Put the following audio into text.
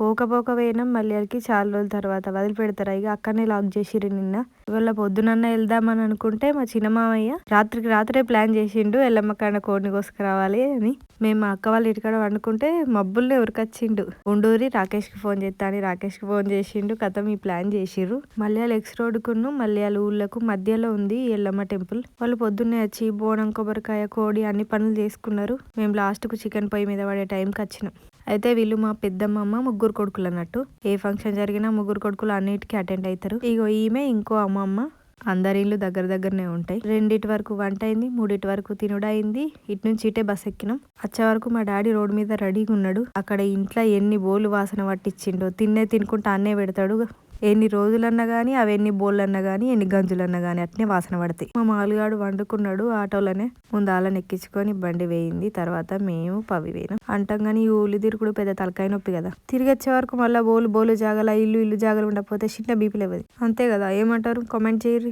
పోక పోక పోయినాం మళ్ళీకి చాలా రోజుల తర్వాత వదిలిపెడతారా. ఇక అక్కడనే లాక్ చేసిరు నిన్న. ఇవాళ పొద్దునన్న వెళ్దామని అనుకుంటే మా చిన్న మామయ్య రాత్రికి రాత్రే ప్లాన్ చేసిండు ఎల్లమ్మ కాడ కోడిని కోసుకురావాలి అని. మేము మా అక్క వాళ్ళ ఇంటికాడ వండుకుంటే మబ్బుల్ని ఉరికొచ్చిండు ఉండూరి రాకేష్కి ఫోన్ చేస్తా అని రాకేష్కి ఫోన్ చేసిండు కథ మీ ప్లాన్ చేసిర్రు. మలయాళ ఎక్స్ రోడ్కును మలయాళ ఊళ్ళకు మధ్యలో ఉంది ఎల్లమ్మ టెంపుల్. వాళ్ళు పొద్దున్నే వచ్చి బోనం కొబ్బరికాయ కోడి అన్ని పనులు చేసుకున్నారు. మేము లాస్ట్కు చికెన్ పొయ్యి మీద పడే టైంకి వచ్చినాం. అయితే వీళ్ళు మా పెద్దమ్మమ్మ ముగ్గురు కొడుకులు అన్నట్టు. ఏ ఫంక్షన్ జరిగినా ముగ్గురు కొడుకులు అన్నిటికీ అటెండ్ అవుతారు ఇగో ఈమె ఇంకో అమ్మమ్మ. అందరి ఇల్లు దగ్గర దగ్గరనే ఉంటాయి. రెండిటి వరకు వంట అయింది మూడింటి వరకు తినుడైంది అయింది. ఇటు నుంచి ఇటే బస్ ఎక్కినాం. వచ్చే వరకు మా డాడీ రోడ్డు మీద రెడీగా ఉన్నాడు. అక్కడ ఇంట్లో ఎన్ని బోలు వాసన పట్టించిండో తిన్నే తినుకుంటా అన్నే పెడతాడు. ఎన్ని రోజులన్నా కానీ అవి ఎన్ని బోళ్ళన్నా కానీ ఎన్ని గంజులన్నా కానీ అట్నే వాసన పడతాయి. మా మాలుగాడు వండుకున్నాడు ఆటోలోనే. ముందు వాళ్ళని ఎక్కించుకొని బండి వేయింది. తర్వాత మేము పవి వేయినాం. అంటాం కానీ ఈ ఊళ్ళు తిరుగుడు పెద్ద తలకాయ నొప్పి కదా. తిరిగి వచ్చే వరకు మళ్ళీ బోలు బోలు జాగల ఇల్లు ఇల్లు జాగలు ఉండకపోతే చిన్న బీపీ లేవది. అంతే కదా. ఏమంటారు? కామెంట్ చేయరు